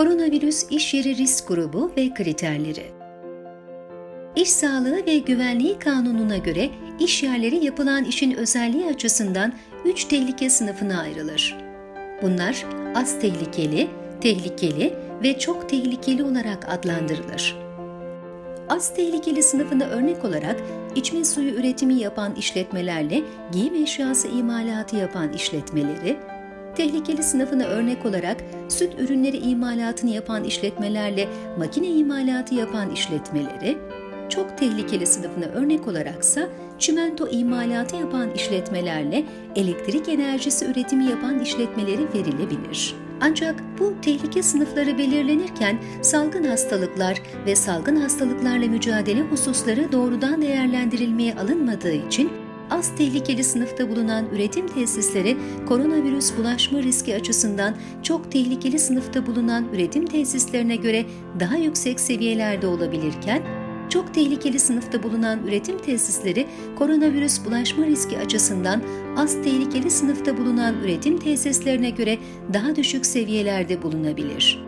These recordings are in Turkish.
Koronavirüs iş yeri risk grubu ve kriterleri. İş sağlığı ve güvenliği kanununa göre iş yerleri yapılan işin özelliği açısından 3 tehlike sınıfına ayrılır. Bunlar az tehlikeli, tehlikeli ve çok tehlikeli olarak adlandırılır. Az tehlikeli sınıfına örnek olarak içme suyu üretimi yapan işletmelerle giyim eşyası imalatı yapan işletmeleri, tehlikeli sınıfına örnek olarak süt ürünleri imalatını yapan işletmelerle makine imalatı yapan işletmeleri, çok tehlikeli sınıfına örnek olaraksa çimento imalatı yapan işletmelerle elektrik enerjisi üretimi yapan işletmeleri verilebilir. Ancak bu tehlike sınıfları belirlenirken salgın hastalıklar ve salgın hastalıklarla mücadele hususları doğrudan değerlendirilmeye alınmadığı için az tehlikeli sınıfta bulunan üretim tesisleri koronavirüs bulaşma riski açısından çok tehlikeli sınıfta bulunan üretim tesislerine göre daha yüksek seviyelerde olabilirken, çok tehlikeli sınıfta bulunan üretim tesisleri koronavirüs bulaşma riski açısından az tehlikeli sınıfta bulunan üretim tesislerine göre daha düşük seviyelerde bulunabilir.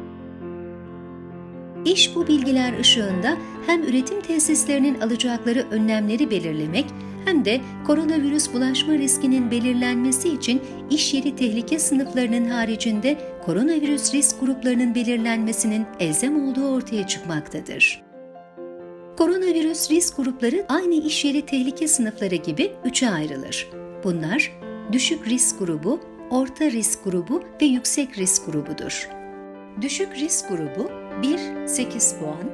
İş bu bilgiler ışığında hem üretim tesislerinin alacakları önlemleri belirlemek hem de koronavirüs bulaşma riskinin belirlenmesi için iş yeri tehlike sınıflarının haricinde koronavirüs risk gruplarının belirlenmesinin elzem olduğu ortaya çıkmaktadır. Koronavirüs risk grupları aynı iş yeri tehlike sınıfları gibi üçe ayrılır. Bunlar düşük risk grubu, orta risk grubu ve yüksek risk grubudur. Düşük risk grubu 1-8 puan,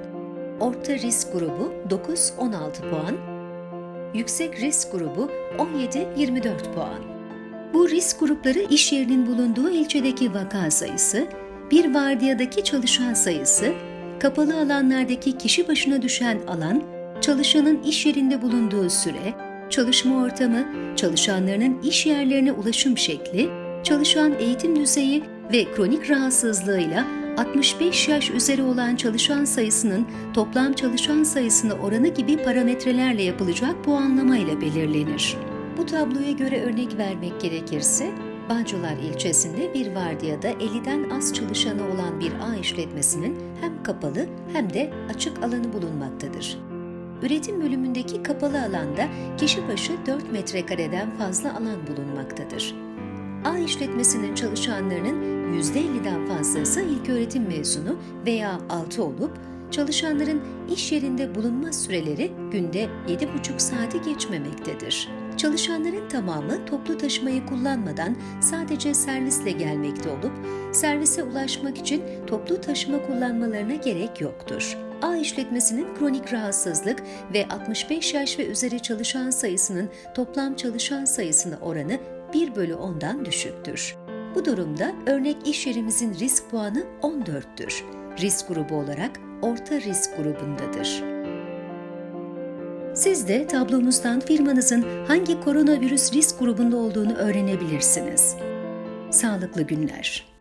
orta risk grubu 9-16 puan, yüksek risk grubu 17-24 puan. Bu risk grupları iş yerinin bulunduğu ilçedeki vaka sayısı, bir vardiyadaki çalışan sayısı, kapalı alanlardaki kişi başına düşen alan, çalışanın iş yerinde bulunduğu süre, çalışma ortamı, çalışanlarının iş yerlerine ulaşım şekli, çalışan eğitim düzeyi ve kronik rahatsızlığıyla 65 yaş üzeri olan çalışan sayısının toplam çalışan sayısına oranı gibi parametrelerle yapılacak puanlama ile belirlenir. Bu tabloya göre örnek vermek gerekirse, Bağcılar ilçesinde bir vardiyada 50'den az çalışanı olan bir ağ işletmesinin hem kapalı hem de açık alanı bulunmaktadır. Üretim bölümündeki kapalı alanda kişi başı 4 metrekareden fazla alan bulunmaktadır. A işletmesinin çalışanlarının %50'den fazlası ilköğretim mezunu veya altı olup çalışanların iş yerinde bulunma süreleri günde 7,5 saati geçmemektedir. Çalışanların tamamı toplu taşımayı kullanmadan sadece servisle gelmekte olup servise ulaşmak için toplu taşıma kullanmalarına gerek yoktur. A işletmesinin kronik rahatsızlık ve 65 yaş ve üzeri çalışan sayısının toplam çalışan sayısına oranı 1 bölü 10'dan düşüktür. Bu durumda örnek iş yerimizin risk puanı 14'tür. Risk grubu olarak orta risk grubundadır. Siz de tablomuzdan firmanızın hangi koronavirüs risk grubunda olduğunu öğrenebilirsiniz. Sağlıklı günler.